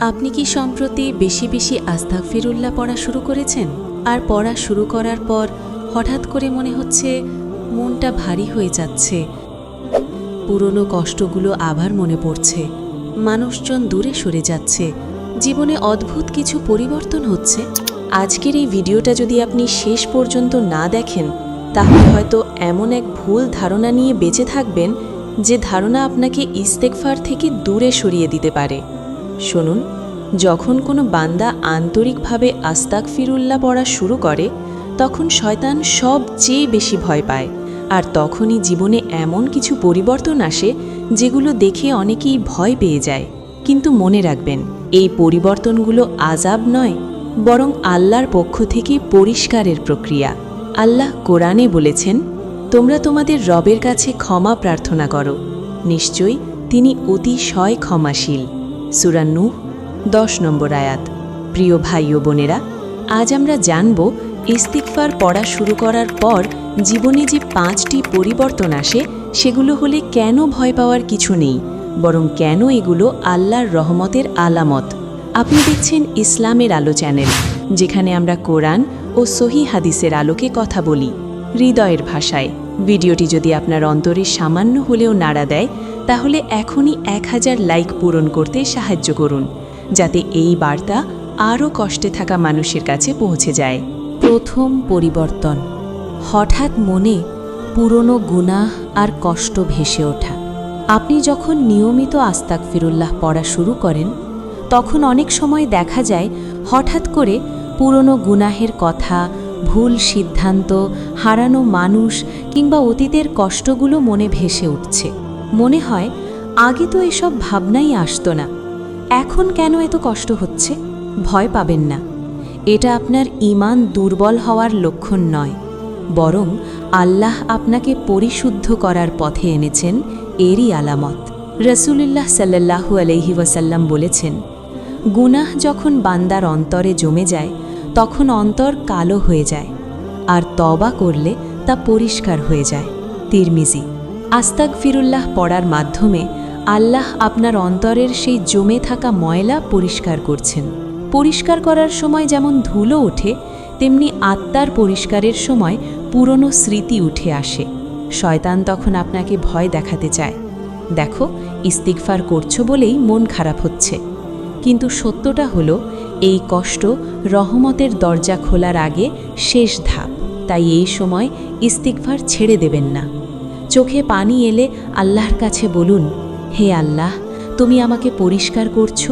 আপনি কি সম্প্রতি বেশি বেশি আস্তাক ফিরুল্লাহ পড়া শুরু করেছেন? আর পড়া শুরু করার পর হঠাৎ করে মনে হচ্ছে মনটা ভারী হয়ে যাচ্ছে। পুরনো কষ্টগুলো আবার মনে পড়ছে। মানুষজন দূরে সরে যাচ্ছে। জীবনে অদ্ভুত কিছু পরিবর্তন হচ্ছে। আজকের এই ভিডিওটা যদি আপনি শেষ পর্যন্ত না দেখেন, তাহলে হয়তো এমন এক ভুল ধারণা নিয়ে বেঁচে থাকবেন, যে ধারণা আপনাকে ইস্তেকফার থেকে দূরে সরিয়ে দিতে পারে। শুনুন, যখন কোনো বান্দা আন্তরিকভাবে আস্তাক ফিরুল্লাহ পড়া শুরু করে, তখন শয়তান সবচেয়ে বেশি ভয় পায়, আর তখনই জীবনে এমন কিছু পরিবর্তন আসে, যেগুলো দেখে অনেকেই ভয় পেয়ে যায়। কিন্তু মনে রাখবেন, এই পরিবর্তনগুলো আজাব নয়, বরং আল্লাহর পক্ষ থেকে পরিষ্কারের প্রক্রিয়া। আল্লাহ কোরআনে বলেছেন, তোমরা তোমাদের রবের কাছে ক্ষমা প্রার্থনা করো। নিশ্চয়ই তিনি অতিশয় ক্ষমাশীল। সুরান্নু দশ নম্বর আয়াত। প্রিয় ভাই ও বোনেরা, আজ আমরা জানব ইস্তিকফার পড়া শুরু করার পর জীবনে যে পাঁচটি পরিবর্তন আসে, সেগুলো হলে কেন ভয় পাওয়ার কিছু নেই, বরং কেন এগুলো আল্লাহর রহমতের আলামত। আপনি দেখছেন ইসলামের আলো চ্যানেল, যেখানে আমরা কোরআন ও সহি হাদিসের আলোকে কথা বলি। হৃদয়ের ভাষায়। ভিডিওটি যদি আপনার অন্তরে সামান্য হলেও নাড়া দেয় তাহলে এখনই এক হাজার লাইক পূরণ করতে সাহায্য করুন, যাতে এই বার্তা আরও কষ্টে থাকা মানুষের কাছে পৌঁছে যায়। প্রথম পরিবর্তন। হঠাৎ মনে পুরনো গুনাহ আর কষ্ট ভেসে ওঠা। আপনি যখন নিয়মিত আস্তাক ফিরুল্লাহ পড়া শুরু করেন, তখন অনেক সময় দেখা যায় হঠাৎ করে পুরনো গুনাহের কথা, ভুল সিদ্ধান্ত, হারানো মানুষ কিংবা অতীতের কষ্টগুলো মনে ভেসে উঠছে। মনে হয়, আগে তো এসব ভাবনাই আসতো না। এখন কেন এত কষ্ট হচ্ছে? ভয় পাবেন না। এটা আপনার ইমান দুর্বল হওয়ার লক্ষণ নয়। বরং আল্লাহ আপনাকে পরিশুদ্ধ করার পথে এনেছেন এরই আলামত। রসুলুল্লাহ সাল্লাহু আলহি ওয়াসাল্লাম বলেছেন, গুনাহ যখন বান্দার অন্তরে জমে যায়, তখন অন্তর কালো হয়ে যায়, আর তবা করলে তা পরিষ্কার হয়ে যায়। তিরমিজি আস্তাক ফিরুল্লাহ পড়ার মাধ্যমে আল্লাহ আপনার অন্তরের সেই জমে থাকা ময়লা পরিষ্কার করছেন। পরিষ্কার করার সময় যেমন ধুলো ওঠে, তেমনি আত্মার পরিষ্কারের সময় পুরনো স্মৃতি উঠে আসে। শয়তান তখন আপনাকে ভয় দেখাতে চায়। দেখো ইস্তিকফার করছ বলেই মন খারাপ হচ্ছে। কিন্তু সত্যটা হলো, এই কষ্ট রহমতের দরজা খোলার আগে শেষ ধাপ। তাই এই সময় ইস্তিকফার ছেড়ে দেবেন না। চোখে পানি এলে আল্লাহর কাছে বলুন, হে আল্লাহ, তুমি আমাকে পরিষ্কার করছ,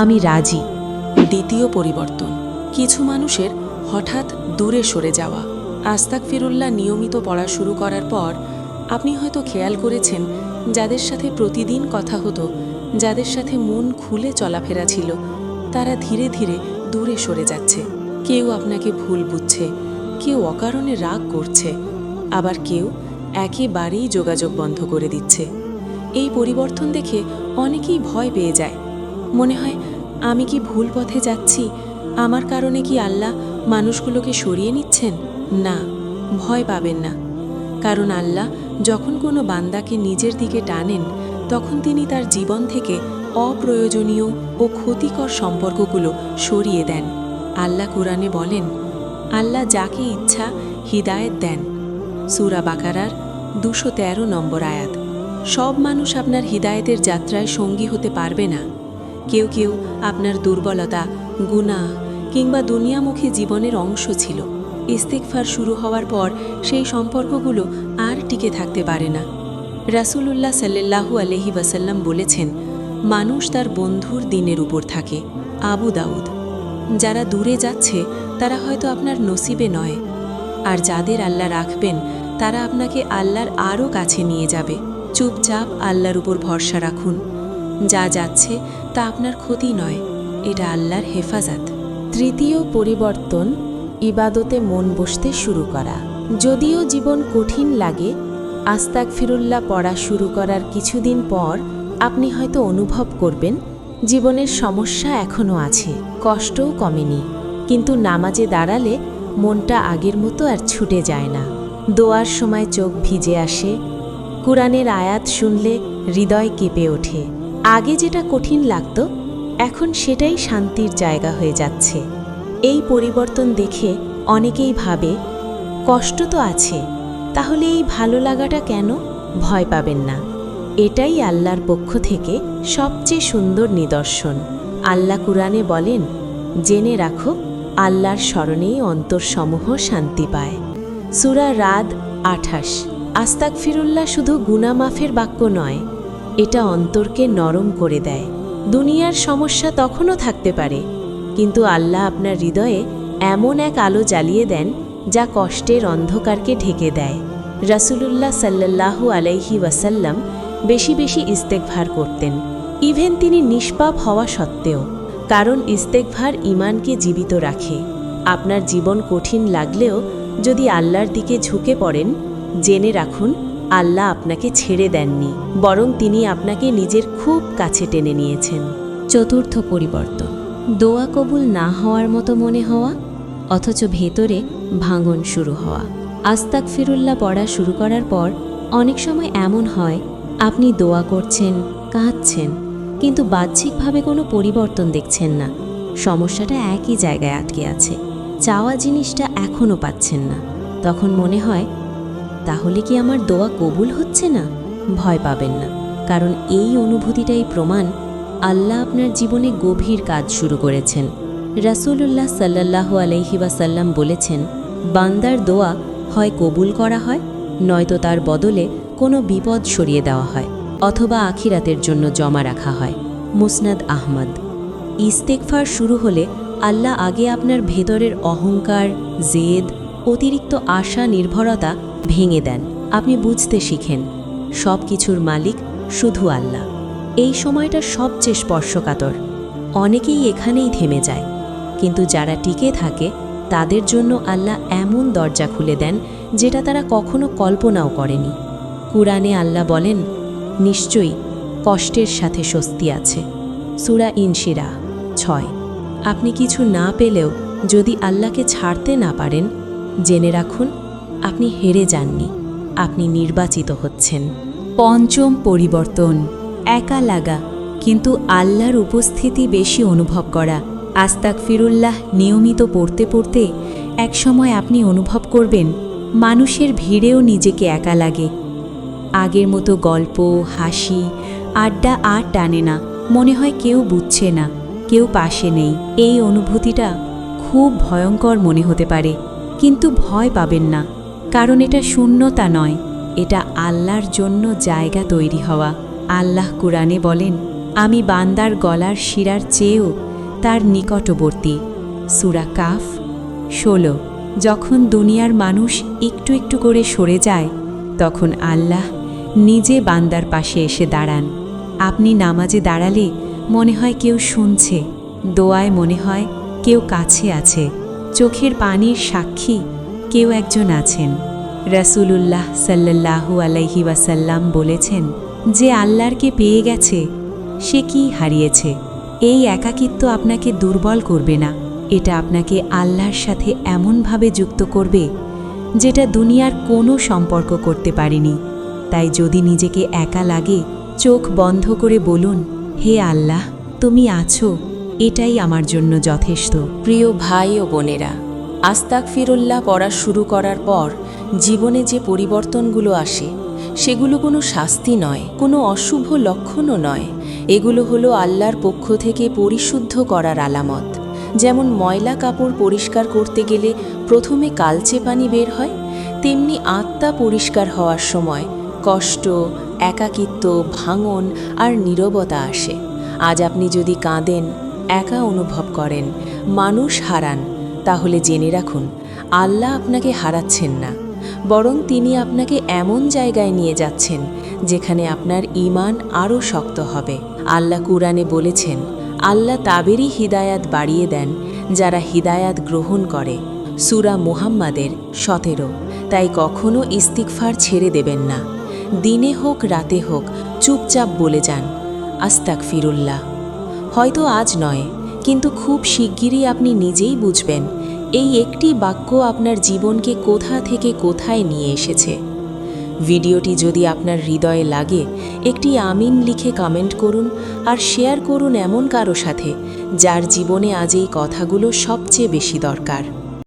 আমি রাজি। দ্বিতীয় পরিবর্তন, কিছু মানুষের হঠাৎ দূরে সরে যাওয়া। আস্তাক ফিরুল্লাহ নিয়মিত পড়া শুরু করার পর আপনি হয়তো খেয়াল করেছেন, যাদের সাথে প্রতিদিন কথা হতো, যাদের সাথে মন খুলে চলাফেরা ছিল, তারা ধীরে ধীরে দূরে সরে যাচ্ছে। কেউ আপনাকে ভুল বুঝছে, কেউ অকারণে রাগ করছে, আবার কেউ একেবারেই যোগাযোগ বন্ধ করে দিচ্ছে। এই পরিবর্তন দেখে অনেকেই ভয় পেয়ে যায়। মনে হয়, আমি কি ভুল পথে যাচ্ছি? আমার কারণে কি আল্লাহ মানুষগুলোকে সরিয়ে নিচ্ছেন? না, ভয় পাবেন না। কারণ আল্লাহ যখন কোনো বান্দাকে নিজের দিকে টানেন, তখন তিনি তার জীবন থেকে অপ্রয়োজনীয় ও ক্ষতিকর সম্পর্কগুলো সরিয়ে দেন। আল্লাহ কোরআনে বলেন, আল্লাহ যাকে ইচ্ছা, হিদায়েত দেন। সুরা বাকারার দুশো তেরো নম্বর আয়াত। সব মানুষ আপনার হিদায়েতের যাত্রায় সঙ্গী হতে পারবে না। কেউ কেউ আপনার দুর্বলতা, গুনাহ কিংবা দুনিয়ামুখী জীবনের অংশ ছিল। ইস্তেকফার শুরু হওয়ার পর সেই সম্পর্কগুলো আর টিকে থাকতে পারে না। রাসূলুল্লাহ সাল্লাল্লাহু আলহি ওয়াসাল্লাম বলেছেন, মানুষ তার বন্ধুর দিনের উপর থাকে। আবু দাউদ, যারা দূরে যাচ্ছে, তারা হয়তো আপনার নসিবে নয়। আর যাদের আল্লাহ রাখবেন তারা আপনাকে আল্লাহর আরও কাছে নিয়ে যাবে। চুপচাপ আল্লাহর উপর ভরসা রাখুন। যা যাচ্ছে তা আপনার ক্ষতি নয়, এটা আল্লাহর হেফাজত। তৃতীয় পরিবর্তন, ইবাদতে মন বসতে শুরু করা। যদিও জীবন কঠিন লাগে আস্তাক ফিরুল্লাহ পড়া শুরু করার কিছুদিন পর আপনি হয়তো অনুভব করবেন, জীবনের সমস্যা এখনও আছে, কষ্টও কমেনি। কিন্তু নামাজে দাঁড়ালে মনটা আগের মতো আর ছুটে যায় না। দোয়ার সময় চোখ ভিজে আসে, কোরআনের আয়াত শুনলে হৃদয় কেঁপে ওঠে। আগে যেটা কঠিন লাগতো, এখন সেটাই শান্তির জায়গা হয়ে যাচ্ছে। এই পরিবর্তন দেখে অনেকেই ভাবে, কষ্ট তো আছে, তাহলে এই ভালো লাগাটা কেন? ভয় পাবেন না। এটাই আল্লাহর পক্ষ থেকে সবচেয়ে সুন্দর নিদর্শন। আল্লাহ কুরআনে বলেন, জেনে রাখো, আল্লাহর স্মরণেই অন্তরসমূহ শান্তি পায়। সুরা রাদ আঠাশ। আস্তাক ফিরুল্লাহ শুধু গুনামাফের বাক্য নয়, এটা অন্তরকে নরম করে দেয়। দুনিয়ার সমস্যা তখনও থাকতে পারে, কিন্তু আল্লাহ আপনার হৃদয়ে এমন এক আলো জ্বালিয়ে দেন যা কষ্টের অন্ধকারকে ঢেকে দেয়। রাসূলুল্লাহ সাল্লাল্লাহু আলাইহি ওয়াসাল্লাম বেশি বেশি ইস্তেকভার করতেন। ইভেন তিনি নিষ্পাপ হওয়া সত্ত্বেও, কারণ ইস্তেকভার ইমানকে জীবিত রাখে। আপনার জীবন কঠিন লাগলেও যদি আল্লাহর দিকে ঝুঁকে পড়েন, জেনে রাখুন, আল্লাহ আপনাকে ছেড়ে দেননি, বরং তিনি আপনাকে নিজের খুব কাছে টেনে নিয়েছেন। চতুর্থ পরিবর্তন। দোয়া কবুল না হওয়ার মতো মনে হওয়া, অথচ ভেতরে ভাঙন শুরু হওয়া। আস্তাক ফিরুল্লাহ পড়া শুরু করার পর, অনেক সময় এমন হয়, আপনি দোয়া করছেন, কাঁদছেন, কিন্তু বাহ্যিকভাবে কোনো পরিবর্তন দেখছেন না। সমস্যাটা একই জায়গায় আটকে আছে। চাওয়া জিনিসটা এখনও পাচ্ছেন না। তখন মনে হয়, তাহলে কি আমার দোয়া কবুল হচ্ছে না? ভয় পাবেন না, কারণ এই অনুভূতিটাই প্রমাণ আল্লাহ আপনার জীবনে গভীর কাজ শুরু করেছেন। রাসূলুল্লাহ সাল্লাল্লাহু আলাইহি ওয়াসাল্লাম বলেছেন, বান্দার দোয়া হয় কবুল করা হয়, নয়তো তার বদলে কোনো বিপদ সরিয়ে দেওয়া হয়, অথবা আখিরাতের জন্য জমা রাখা হয়। মুসনাদ আহমদ। ইস্তেকফার শুরু হলে আল্লাহ আগে আপনার ভেতরের অহংকার, জেদ, অতিরিক্ত আশা, নির্ভরতা ভেঙে দেন। আপনি বুঝতে শিখেন সব কিছুর মালিক শুধু আল্লাহ। এই সময়টা সবচেয়ে স্পর্শকাতর। অনেকেই এখানেই থেমে যায়, কিন্তু যারা টিকে থাকে, তাদের জন্য আল্লাহ এমন দরজা খুলে দেন, যেটা তারা কখনো কল্পনাও করেনি। কুরআনে আল্লাহ বলেন, নিশ্চয়ই কষ্টের সাথে স্বস্তি আছে। সুরা ইনশিরা ছয়। আপনি কিছু না পেলেও যদি আল্লাহকে ছাড়তে না পারেন, জেনে রাখুন, আপনি হেরে যাননি, আপনি নির্বাচিত হচ্ছেন। পঞ্চম পরিবর্তন, একা লাগা, কিন্তু আল্লাহর উপস্থিতি বেশি অনুভব করা। আস্তাক ফিরুল্লাহ নিয়মিত পড়তে পড়তে একসময় আপনি অনুভব করবেন, মানুষের ভিড়েও নিজেকে একা লাগে। আগের মতো গল্প, হাসি, আড্ডা আর টানে না, মনে হয় কেউ বুঝছে না। কেউ পাশে নেই। এই অনুভূতিটা খুব ভয়ঙ্কর মনে হতে পারে, কিন্তু ভয় পাবেন না, কারণ এটা শূন্যতা নয়, এটা আল্লাহর জন্য জায়গা তৈরি হওয়া। আল্লাহ কুরআনে বলেন, আমি বান্দার গলার শিরার চেয়েও তার নিকটবর্তী। সুরা কাফ ষোলো। যখন দুনিয়ার মানুষ একটু একটু করে সরে যায়, তখন আল্লাহ নিজে বান্দার পাশে এসে দাঁড়ান। আপনি নামাজে দাঁড়ালে মনে হয় কেউ শুনছে, দোয়ায় মনে হয় কেউ কাছে আছে, চোখের পানির সাক্ষী কেউ একজন আছেন। রাসূলুল্লাহ সাল্লাল্লাহু আলাইহি ওয়াসাল্লাম বলেছেন, যে আল্লাহরকে পেয়ে গেছে, সে কি হারিয়েছে? এই একাকিত্ব আপনাকে দুর্বল করবে না। এটা আপনাকে আল্লাহর সাথে এমনভাবে যুক্ত করবে, যেটা দুনিয়ার কোনো সম্পর্ক করতে পারেনি। তাই যদি নিজেকে একা লাগে, চোখ বন্ধ করে বলুন হে আল্লাহ, তুমি আছো, এটাই আমার জন্য যথেষ্ট। প্রিয় ভাই ও বোনেরা আস্তাক ফিরুল্লাহ পড়া শুরু করার পর জীবনে যে পরিবর্তনগুলো আসে, সেগুলো কোনো শাস্তি নয়, কোনো অশুভ লক্ষণও নয়। এগুলো হলো আল্লাহর পক্ষ থেকে পরিশুদ্ধ করার আলামত। যেমন ময়লা কাপড় পরিষ্কার করতে গেলে প্রথমে কালচে পানি বের হয়, তেমনি আত্মা পরিষ্কার হওয়ার সময় কষ্ট, একাকিত্ব, ভাঙন আর নীরবতা আসে। আজ আপনি যদি কাঁদেন, একা অনুভব করেন, মানুষ হারান, তাহলে জেনে রাখুন, আল্লাহ আপনাকে হারাচ্ছেন না। বরং তিনি আপনাকে এমন জায়গায় নিয়ে যাচ্ছেন, যেখানে আপনার ইমান আরও শক্ত হবে। আল্লাহ কুরআনে বলেছেন, আল্লাহ তাবেরই হিদায়াত বাড়িয়ে দেন, যারা হিদায়াত গ্রহণ করে। সুরা মুহাম্মাদের সতেরো, তাই কখনো ইস্তিকফার ছেড়ে দেবেন না। দিনে হোক, রাতে হোক, চুপচাপ বলে যান আস্তাক ফিরুল্লাহ হয়তো আজ নয়, কিন্তু খুব শিগগিরই আপনি নিজেই বুঝবেন, এই একটি বাক্য আপনার জীবনকে কোথা থেকে কোথায় নিয়ে এসেছে। ভিডিওটি যদি আপনার হৃদয়ে লাগে, একটি আমিন লিখে কমেন্ট করুন আর শেয়ার করুন এমন কারও সাথে, যার জীবনে আজ এই কথাগুলো সবচেয়ে বেশি দরকার।